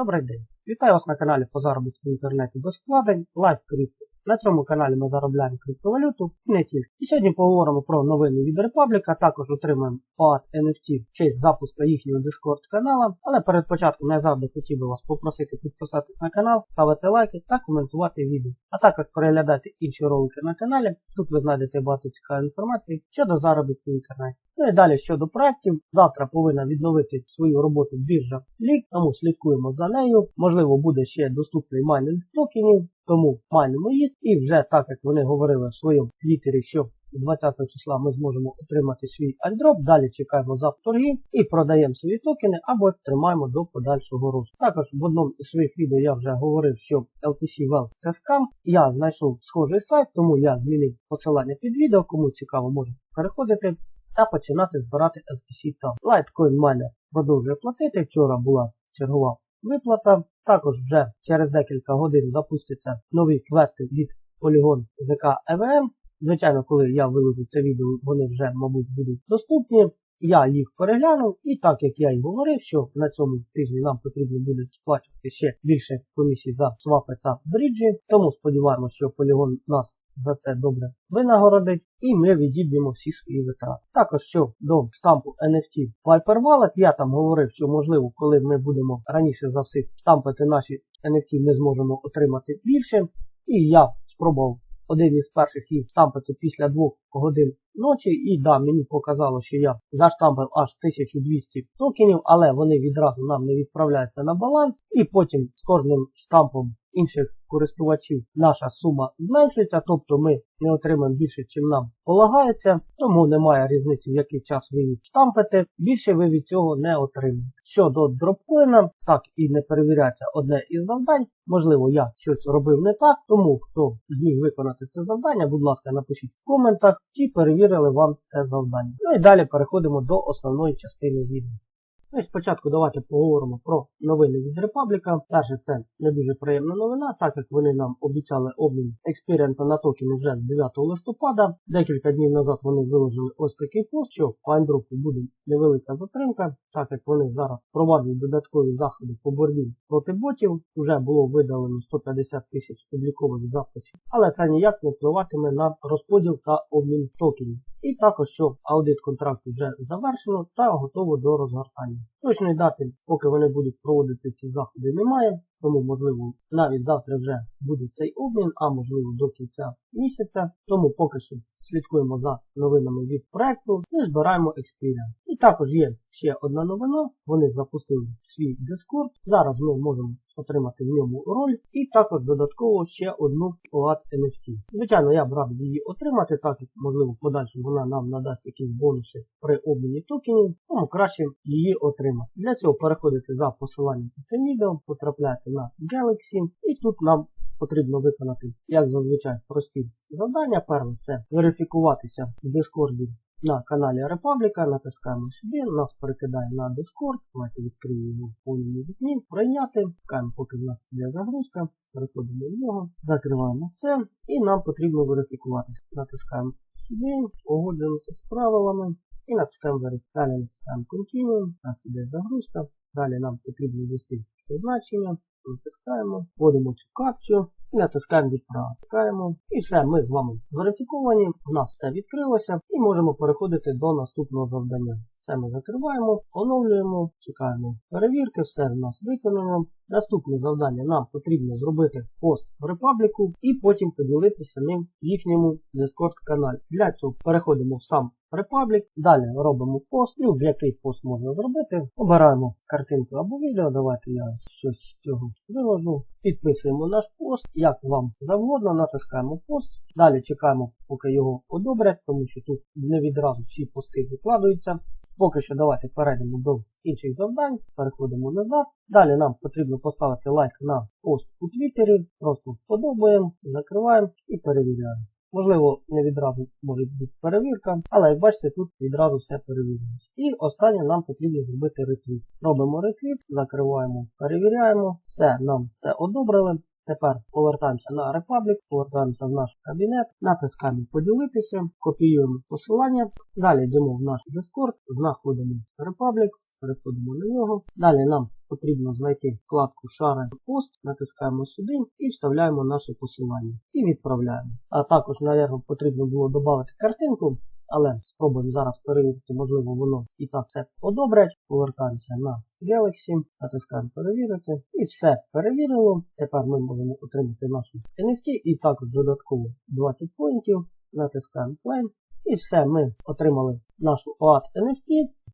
Добрий день! Вітаю вас на каналі по заробітку в інтернеті без вкладень Live Crypto. На цьому каналі ми заробляємо криптовалюту і не тільки. І сьогодні поговоримо про новини від Репабліка, також отримаємо пад NFT в честь запуску їхнього Discord канала. Але перед початком я завжди хотів би вас попросити підписатись на канал, ставити лайки та коментувати відео. А також переглядати інші ролики на каналі. Тут ви знайдете багато цікавої інформації щодо заробітку в інтернеті. Ну і далі щодо проєктів, завтра повинна відновити свою роботу біржа Лік, тому слідкуємо за нею. Можливо, буде ще доступний майнинг токенів, тому майнимо їх. І вже так як вони говорили в своєму твіттері, що 20 числа ми зможемо отримати свій альдроп. Далі чекаємо за торгів і продаємо свої токени або тримаємо до подальшого росту. Також в одному із своїх відео я вже говорив, що LTC Wealth це скам. Я знайшов схожий сайт, тому я змінив посилання під відео. Кому цікаво, може переходити та починати збирати LTC там. Litecoin Miner продовжує платити. Вчора була чергова виплата. Також вже через декілька годин запустяться нові квести від Polygon ZK EVM. Звичайно, коли я виложу це відео, вони вже, мабуть, будуть доступні. Я їх переглянув, і так як я й говорив, що на цьому тижні нам потрібно буде сплачувати ще більше комісій за свапи та бріджі. Тому сподіваємося, що Polygon нас за це добре винагородить, і ми відіб'ємо всі свої витрати. Також що до штампу NFT Viper Wallet, я там говорив, що можливо, коли ми будемо раніше за всіх штампити наші NFT, ми зможемо отримати більше. І я спробував один із перших їх штампити після двох годин ночі. І да, мені показало, що я заштампив аж 1200 токенів, але вони відразу нам не відправляються на баланс. І потім з кожним штампом інших користувачів наша сума зменшується, тобто ми не отримаємо більше, чим нам полагається, тому немає різниці, в який час ви їх штампите, більше ви від цього не отримаєте. Щодо дропкоїна, так і не перевіряється одне із завдань. Можливо, я щось робив не так, тому хто зміг виконати це завдання, будь ласка, напишіть в коментах, чи перевірили вам це завдання. Ну і далі переходимо до основної частини відео. Ну і спочатку давайте поговоримо про новини від Репабліка. Перше, це не дуже приємна новина, так як вони нам обіцяли обмін експіріенса на токени вже з 9 листопада. Декілька днів назад вони виложили ось такий пост, що по андропу буде невелика затримка, так як вони зараз впроваджують додаткові заходи по боротьбі проти ботів. Вже було видалено 150 тисяч публікових записів, але це ніяк не впливатиме на розподіл та обмін токенів. І також, що аудит контракту вже завершено та готово до розгортання. Точної дати, поки вони будуть проводити ці заходи, немає, тому, можливо, навіть завтра вже буде цей обмін, а можливо до кінця місяця. Тому поки що слідкуємо за новинами від проекту і збираємо експіріанс. І також є ще одна новина. Вони запустили свій Discord. Зараз ми можемо отримати в ньому роль. І також додатково ще одну OAT NFT. Звичайно, я б радий її отримати, так як можливо в подальшому вона нам надасть якісь бонуси при обміні токенів, тому краще її отримати. Для цього переходите за посиланням під цим відео, потрапляєте на Galaxy і тут нам потрібно виконати, як зазвичай, прості завдання. Перше це верифікуватися в Discord на каналі Репабліка, натискаємо сюди, нас перекидає на Discord, давайте відкриємо повному вікні, прийняти, чекаємо, поки в нас йде загрузка, переходимо в нього, закриваємо це і нам потрібно верифікуватися. Натискаємо сюди, погоджуємося з правилами і натискаємо. Далі натискаємо Continue, у нас іде загрузка, далі нам потрібно ввести це значення натискаємо, вводимо цю капчу і натискаємо відправляємо. І все, ми з вами верифіковані, у нас все відкрилося і можемо переходити до наступного завдання. Це ми закриваємо, оновлюємо, чекаємо перевірки, все в нас виконано. Наступне завдання нам потрібно зробити пост в репабліку і потім поділитися ним в їхньому Discord каналі. Для цього переходимо в сам Republic, далі робимо пост, ну який пост можна зробити. Обираємо картинку або відео. Давайте я щось з цього виложу. Підписуємо наш пост, як вам завгодно, натискаємо пост. Далі чекаємо, поки його одобрять, тому що тут не відразу всі пости викладаються. Поки що давайте перейдемо до інших завдань, переходимо назад. Далі нам потрібно поставити лайк на пост у Твіттері, просто вподобаємо, закриваємо і перевіряємо. Можливо, не відразу може бути перевірка, але як бачите, тут відразу все перевірюється. І останнє нам потрібно зробити ретвіт. Робимо ретвіт, закриваємо, перевіряємо, все, нам все одобрили. Тепер повертаємося на Republic, повертаємося в наш кабінет, натискаємо поділитися, копіюємо посилання. Далі йдемо в наш Discord, знаходимо Republic, переходимо на нього. Далі нам потрібно знайти вкладку Share Post, натискаємо сюди і вставляємо наше посилання. І відправляємо. А також, наверное, потрібно було додати картинку, але спробуємо зараз перевірити, можливо, воно і так все одобрять. Повертаємося на Galaxy, натискаємо перевірити. І все перевірило. Тепер ми можемо отримати нашу NFT і також додатково 20 поінтів. Натискаємо Claim. І все, ми отримали нашу OAT NFT.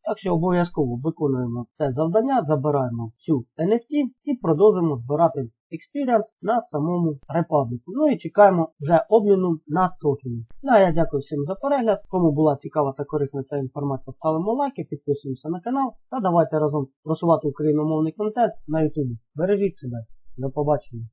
Так що обов'язково виконуємо це завдання, забираємо цю NFT і продовжуємо збирати experience на самому репабліку. Ну і чекаємо вже обміну на токени. Ну а я дякую всім за перегляд. Кому була цікава та корисна ця інформація, ставимо лайки, підписуємося на канал та давайте разом просувати україномовний контент на YouTube. Бережіть себе. До побачення.